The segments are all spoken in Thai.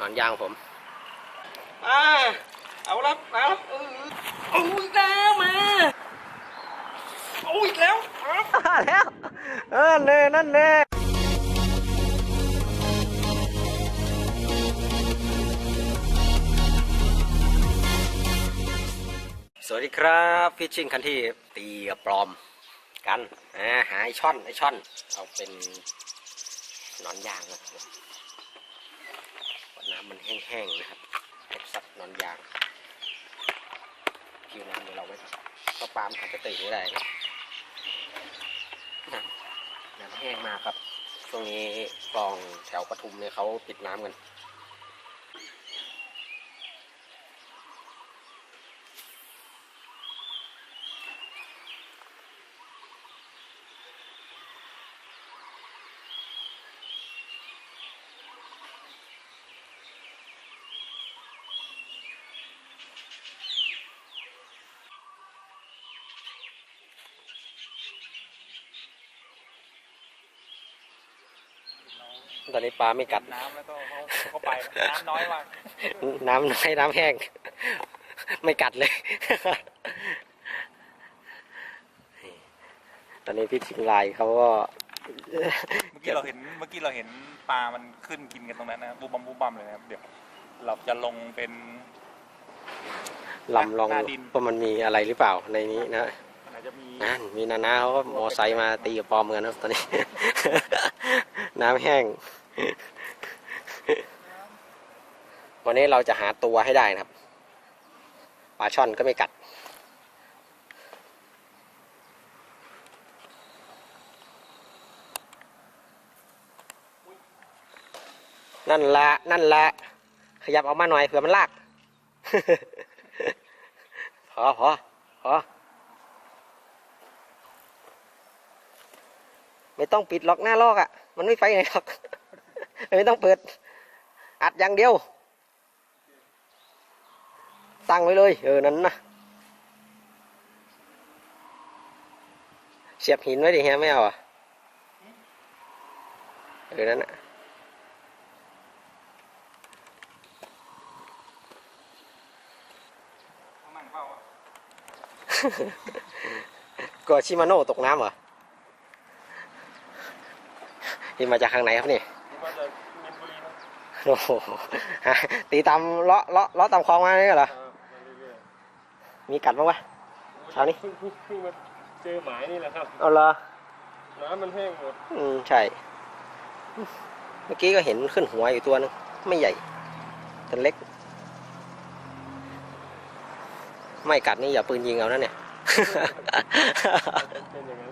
นอนยางผมมาเอาละมาละเออเอาอีกแล้วมาเอาอีกแล้วครับมาแล้วเออเน่นั่นเน่สวัสดีครับฟิชชิ่งคันที่ตีกับปลอมกันอ่าหาไอช่อนไอช่อนเอาเป็นหนอนยางนะครับเพราะ น้ำมันแห้งๆนะครับเก็บซับหนอนยางคิวน้ำเดี๋ยวเราไว้ก็ปลามอาจจะตื่นไม่ได้น้ำน้ำแห้งมากครับ ช่วงนี้คลองแถวปทุมเนี่ยเขาปิดน้ำกัน ตอนนี้ปลาไม่กัด น้ำแล้วก็เขาเขาไปน้ำน้อยมากน้ำน้อยน้ำแห้ง ไม่กัดเลย ตอนนี้พี่ชิงลายเขาก็เมื่อกี้เราเห็นเมื่อกี้เราเห็นปลา มันขึ้นกินกันตรงนั้นนะบูบัมบูบัมเลยนะครับเดี๋ยวเราจะลงเป็นลำลองหน้าดินว่ามันมีอะไรหรือเปล่าในนี้นะอาจจะมีนั่นมีนานาเขาก็มอไซค์มาตีกับปอมกันครับตอนนี้ น้ำแห้ง วันนี้เราจะหาตัวให้ได้นะครับ ปลาช่อนก็ไม่กัด นั่นละนั่นละ ขยับออกมาหน่อยเผื่อมันลาก พอพอพอไม่ต้องปิดล็อกหน้าลอกอะ่ะ มันไม่ไปไหนหรอก ไม่ต้องเปิด อัดอย่างเดียว ตั้งไว้เลย เออ นั้นนะ เสียบหินไว้ดิฮะไม่เอาอะ เออ นั่นนะน้ำมันเข้าอะก็ชิมาโน่ตกน้ำเหรอที่มาจากข้างไหนครับนี่ หรือว่าจะมีนบุรีนะโอ้โหฮะตีตามเลาะเลาะเลาะตามคลองมาเนี่ยเหรอเออมาเรื่อยมีกัดบ้างวะ ๆเช้านี้ เพิ่งเพิ่งเพิ่งมาเจอหมายนี่แหละครับ เอาเหรอ น้ำมันแห้งหมดอืม ใช่ เมื่อกี้ก็เห็นขึ้นหัวอยู่ตัวนึง ไม่ใหญ่ แต่เล็ก ไม่กัดนี่อย่าปืนยิงเอานะเนี่ย เป็นอย่างนั้น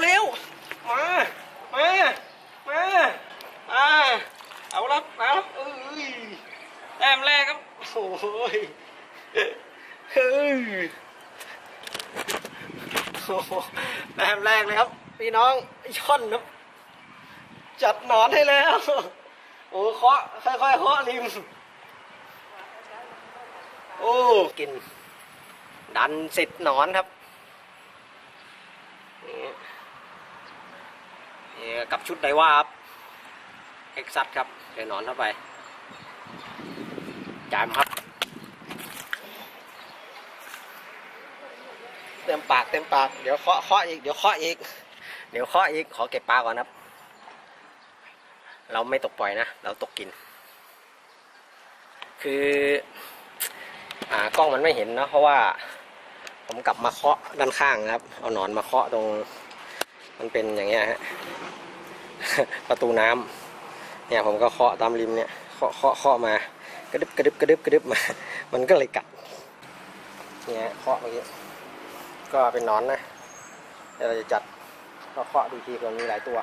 เลยเร็วเอามา มา มา มา เอาละมาละเอ้ยแต้มแรกครับ โอ้ยเฮ้ยโอ้โหแต้มแรกเลยครับ พี่น้องช่อนครับ จัดหนอนให้แล้ว โอ้เคาะค่อยๆเคาะริม โอ้ กิน ดันเสิทธิ์หนอนครับนี่นี่ กับชุดไดว่าครับเอ็กซัสครับเดี๋ยวหนอนเข้าไปจามครับ เต็มปากเต็มปาก เดี๋ยวเคาะเคาะอีก เดี๋ยวเคาะอีก เดี๋ยวเคาะอีก ขอเก็บปลาก่อนครับ เราไม่ตกปล่อยนะ เราตกกิน คืออ่ากล้องมันไม่เห็นนะเพราะว่า ผมกลับมาเคาะด้านข้างนะครับ เอาหนอนมาเคาะตรง มันเป็นอย่างเงี้ยฮะ ประตูน้ำเนี่ยผมก็เคาะตามริมเนี่ยเคาะเคาะเคาะมากระดึบกระดึบกระดึบกระดึบมา มันก็เลยกัด เนี่ยเคาะเมื่อกี้ก็เป็นนอนนะเดี๋ยวเราจะจัดก็เคาะดูทีเผื่อมีหลายตัว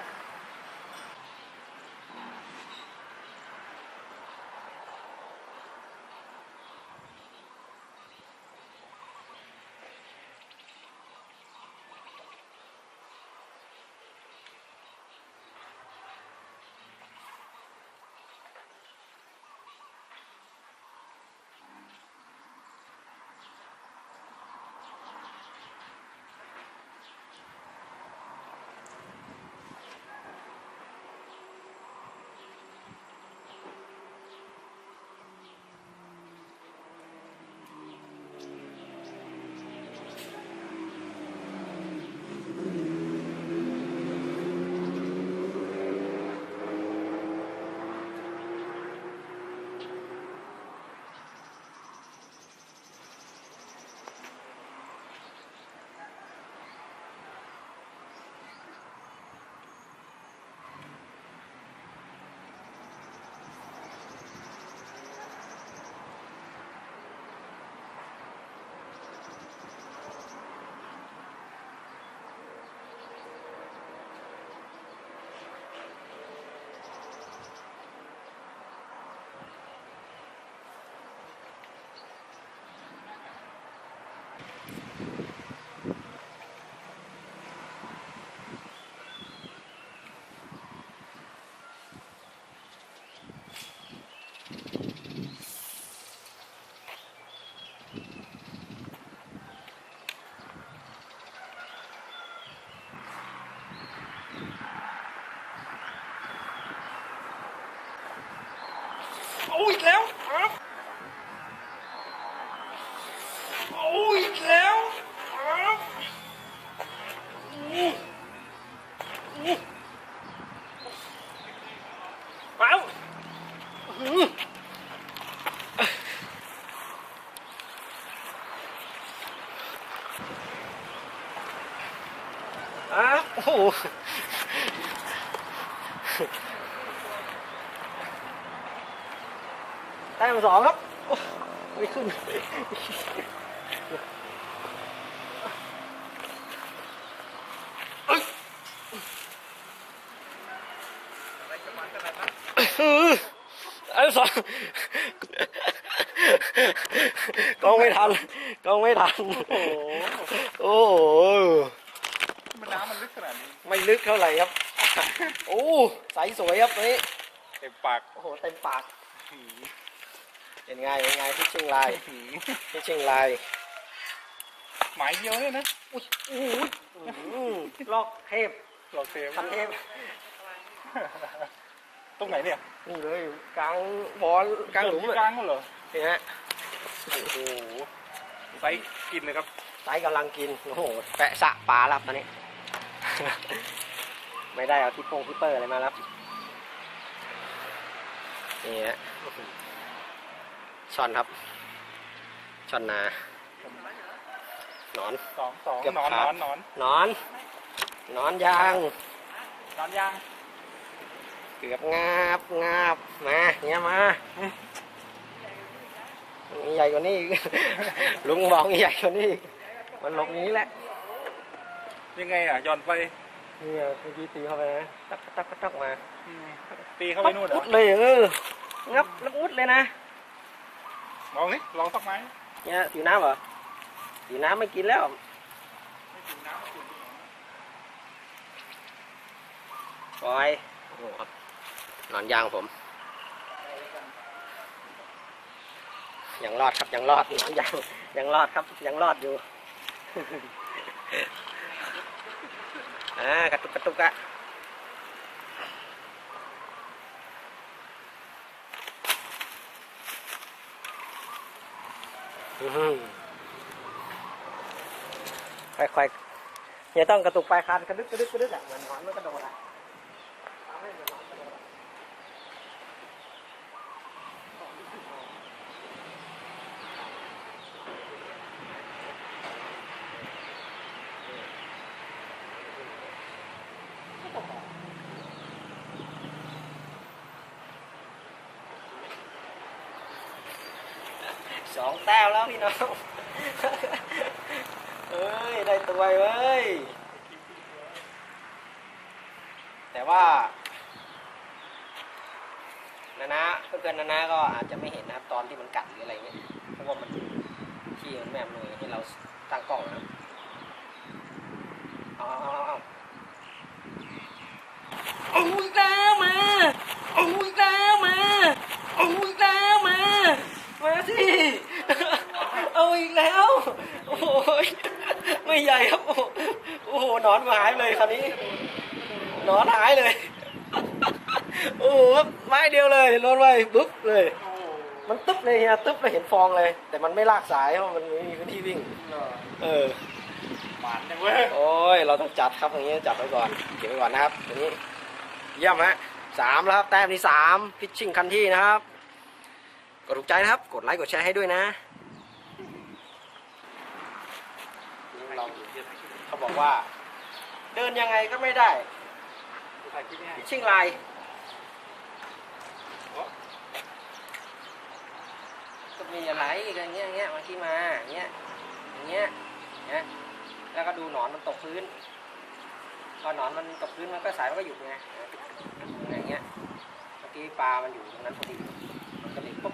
โอ้โหแต้มสองครับโอ้ไม่ขึ้นเอ้ยแต้มสองกองไม่ทันกองไม่ทัน โอ้โห มันน้ำมันลึกขนาดนี้ไม่ลึกเท่าไหร่ครับ โอ้ใสสวยครับตัวนี้เต็มปากโอ้โหเต็มปากหืมเป็นไงเป็นไงพิชชิงไลน์หืมพิชชิงไลน์หมายเดียวเนี่ยนะอุ้ยโอ้โหอื้อหือลอกเทพหลอกเทมคันเทพตรงไหนเนี่ยนี่เลยกลางบอลกลางหลุมกเลยลางก็เหรอนี่ฮะโอ้โหไซส์กินเลยครับไซส์กำลังกินโอ้โหแปะสะปลาแล้วตอนนี้ ไม่ได้เอาทิปโปงทิปเปอร์อะไรมาแล้วนี่ฮะช่อนครับช่อนนาหนอนสองสองเกือบนอนขาดนอนนอนหนอนหนอนยางนอนยางเกือบงาบงาบมาเนี่ยมามีใหญ่กว่านี้อีกลุงบอกมีใหญ่กว่านี้อีกมันหลบอย่างนี้แหละ ยังไงอะหย่อนไปนี่อะเมื่อกี้ตีเข้าไปนะตักตักตักตักมาอืมตีเข้าไปนู่นเหรอุอดเลยเอองับแล้วอุดเลยนะลองนี่ลองสักไม้เนี่ยสีน้ำเหรอสีน้ำไม่กินแล้วไม่กินน้ำไม่กินปล่อยโอ้โหครับนอนยางผม ยังรอดครับยังรอดนอนยางยังรอดครับยังรอดอยู่ อ่ากระตุกกระตุกอะค่อยๆอย่าต้องกระตุกปลายคานกระดึกกระดึกกระดึกอะเหมือนหอนมันกระโดดอะทำให้เหมือนหนอนกระโดดอะ สองแต้วแล้วพี่น้องเอ้ย ได้ตัวเว้ย แต่ว่านานาเพื่อนๆนานาก็อาจจะไม่เห็นนะครับตอนที่มันกัดหรืออะไรเงี้ยเพราะว่ามันที่มันแม่อำนวยให้เราตั้งกล้องนะครับเอาเอาเอาเอาโอ้ยตามมาโอ้ยตามมาโอ้ยตามมา มาสิ เอาอีกแล้ว โอ้ยไม่ใหญ่ครับ โอ้โหโอ้โหหนอนหายไปเลยคราวนี้หนอนหายเลย โอ้โหไม้เดียวเลยโดนไปปุ๊บเลย มันตึ๊บเลยเฮียตึ๊บเลยเห็นฟองเลย แต่มันไม่ลากสายเพราะมันไม่มีพื้นที่วิ่ง เออหวานจังเว้ยโอ้ยเราต้องจัดครับอย่างนี้จัดไว้ก่อนเก็บไว้ก่อนนะครับตัวนี้ เยี่ยมฮะสามแล้วครับแต้มที่สามพิชชิ่งคันที่นะครับ กดถูกใจนะครับ กดไลค์กดแชร์ให้ด้วยนะเราเขาบอกว่า เดินยังไงก็ไม่ได้พิชชิ่งไลน์ก็มีอะไรกันเงี้ยเงี้ยมาที่มาอย่างเงี้ยอย่างเงี้ยนะแล้วก็ดูหนอนมันตกพื้นพอหนอนมันตกพื้นมันก็สายมันก็หยุดไงอย่างเงี้ยเมื่อกี้ปลามันอยู่ตรงนั้นพอดีมันก็เลยปุ๊บ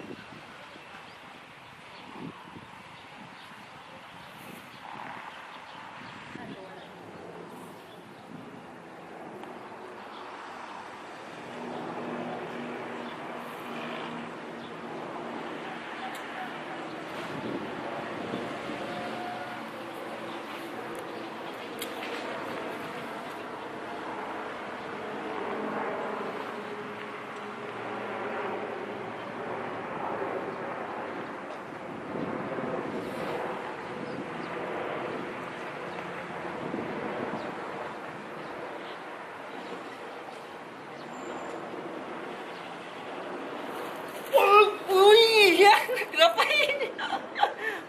อุ้ยอุ้ยเหี้ยเกือบไป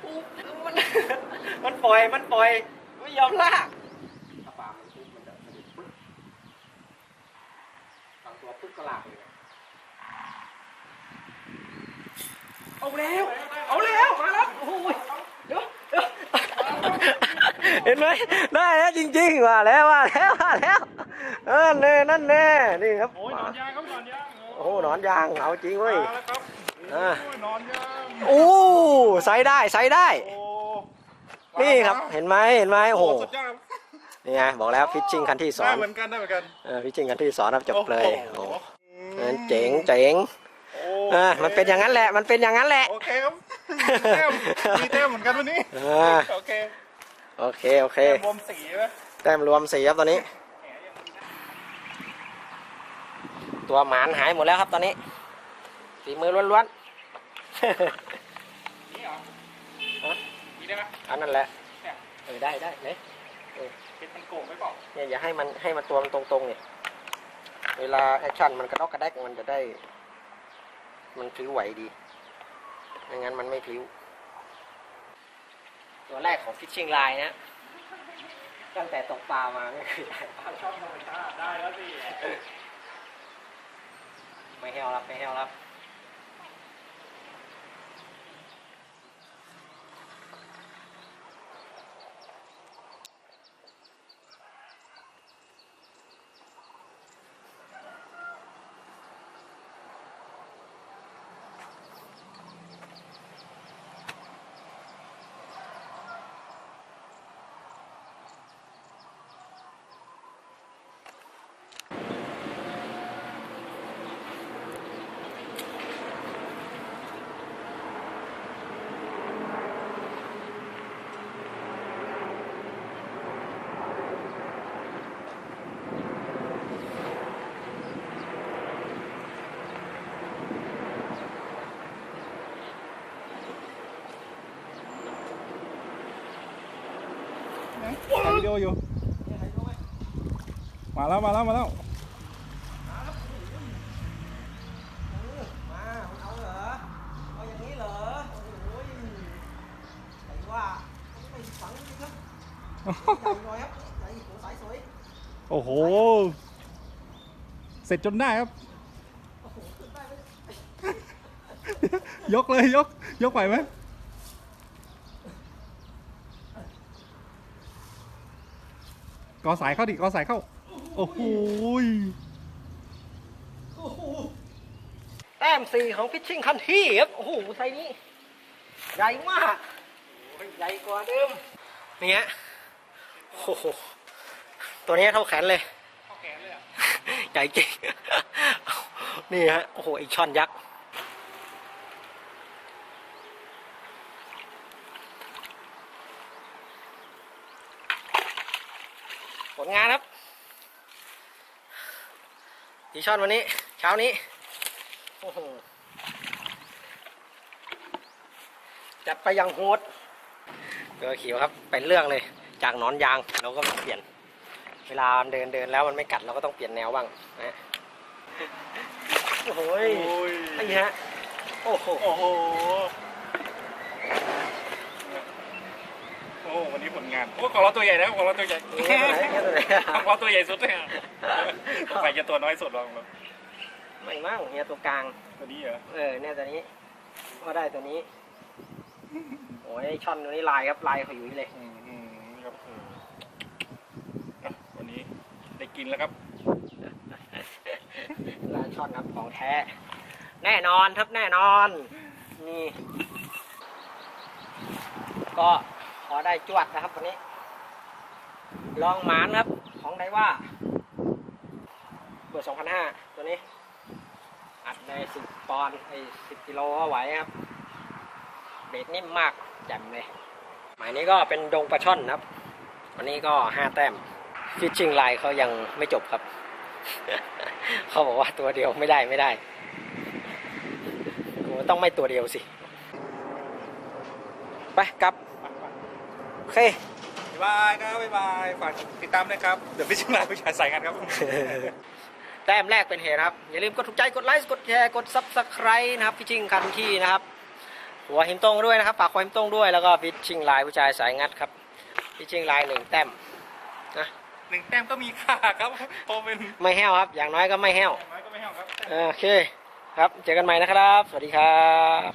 อุ๊ยมันมันปล่ อยมันปล่อยไม่ยอมลากถ้าปลามันปุ๊บมันจะสะดุดปึ๊บบางตัวปึ๊บก็ลากเลยนะเอาแล้วเอาแล้วมาแล้วโอ้ยเดี๋ยวเดี๋ยวเห็นไหมได้แล้วจริงๆว่าแล้วว่าแล้วว่าแล้วเออเน่นั่นแน่นี่ครับโอ้ยนอนยางครับนอนยางโอ้โหหนอนยางเอาจริงเว้ยมาแล้วครับอ่าโอ้ยนอนยางโอ้ใส่ได้ใส่ได้โอ้ นี่ครับเห็นไหมเห็นไหมโอ้โหสุดยอดนี่ไงบอกแล้วฟิชชิ่งคันที่สอได้นเหมือนกันได้เหมือนกันเออฟิชชิ่งคันที่สอนครับจบเลยโอ้โอ้โหเออเจ๋งเจ๋งโอ้อ่ามันเป็นอย่างนั้นแหละมันเป็นอย่างนั้นแหละโอเคครับแต้มมีแต้มเหมือนกันวันนี้อ่าโอเคโอเคโอเคแต้มรวมสีไหมแต้มรวมสี่ครับตอนนี้ ตัวหมานหายหมดแล้วครับตอนนี้ฝีมือล้วนนี่เหรอฮะนี่ ได้ไหมๆอันนั้นแหละเนี่ยเออได้ได้เลยเป็นมันโก่งไปเปล่าเนี่ยอย่าให้มันให้มันตัวมันตรงๆเนี่ยเวลาแอคชั่นมันกระดอกกระแดกมันจะได้ มันพลิ้วไหวดีไม่งั้นมันไม่พลิ้ว ตัวแรกของฟิชชิ่งไลน์นะ ตั้งแต่ตกปลามาไม่เคยได้ปลาชอบธรรมชาติได้แล้วสิไม่แห้วรับไม่แห้วรับ โออยู่ มาแล้วมาแล้วมาแล้วโอ้โอ้โห เสร็จจนได้ครับ ยกเลยยก ยกไหวไหม กอสายเข้าดิกอสายเข้า โอ้โหโอ้โหโอ้โหแต้มสี่ของพิชชิ่งคันที่ครับ โอ้โหไซส์นี้ ใหญ่มาก ใหญ่กว่าเดิมเนี่ยโอ้โห ตัวนี้เท่าแขนเลยเข้าแขนเลยอะ ใหญ่จริง นี่ฮะ โอ้โหไอช่อนยักษ์ ผลงานครับ ดีช่อนวันนี้ เช้านี้ โอ้โห จัดไปอยังโหดเกลือเขียวครับ เป็นเรื่องเลย จากหนอนยางเราก็เปลี่ยน เวลาเดินเดินแล้วมันไม่กัดเราก็ต้องเปลี่ยนแนวบ้างนะโอ้โหยโอ้ยนี่ฮะ โอ้โห โอ้โห โอ้โหวันนี้ผลงาน โอ้ของเราตัวใหญ่นะของเราตัวใหญ่นี่ตัวไหนนี่ตัวไหนของเราตัวใหญ่สุดเลย อะต้องไปจะตัวน้อยสุดลองแบบไม่มั่งเนี่ยตัวกลาง ตัวนี้เหรอ เออเนี่ยตัวนี้ก็ได้ตัวนี้ โอ้ยช่อนตัวนี้ลายครับลายเขาอยู่นี่เลยอืมอืมครับเอออะวันนี้ได้กินแล้วครับ ลายช่อนครับของแท้ แน่นอนครับแน่นอน นี่ ก็ขอได้จวดนะครับวันนี้ ลองหมานครับ ของไดว่า เบอร์สองพันห้าตัวนี้ อัดในสิบปอนด์ไอ้สิบกิโลก็ไหวครับ เบสนิ่มมากแจ่มเลยหมายนี้ก็เป็นดงปลาช่อนนะครับ วันนี้ก็ห้าแต้มฟิชชิ่งไลน์เขายังไม่จบครับ เขาบอกว่าตัวเดียวไม่ได้ไม่ได้ต้องไม่ตัวเดียวสิ ไปกลับ โอเคบายบายครับบ๊ายบาย ฝากติดตามด้วยครับ เดี๋ยวพี่ชิงลาผู้ชายใส่กันครับ แต้มแรกเป็นเหตุครับ อย่าลืมกดถูกใจกดไลค์กดแชร์กดซับสไครต์นะครับฟิชชิ่งคันที่นะครับหัวหิมตรงด้วยนะครับฝากหัวหิมตรงด้วยแล้วก็ฟิชชิ่งไลน์ผู้ชายสายงัดครับฟิชชิ่งไลน์หนึ่งแต้มนะหนึ่งแต้มก็มีค่าครับพอเป็นไม่แห้วครับ อย่างน้อยก็ไม่แห้วน้อยก็ไม่แห้งครับเออโอเคครับเจอกันใหม่นะครับ สวัสดีครับ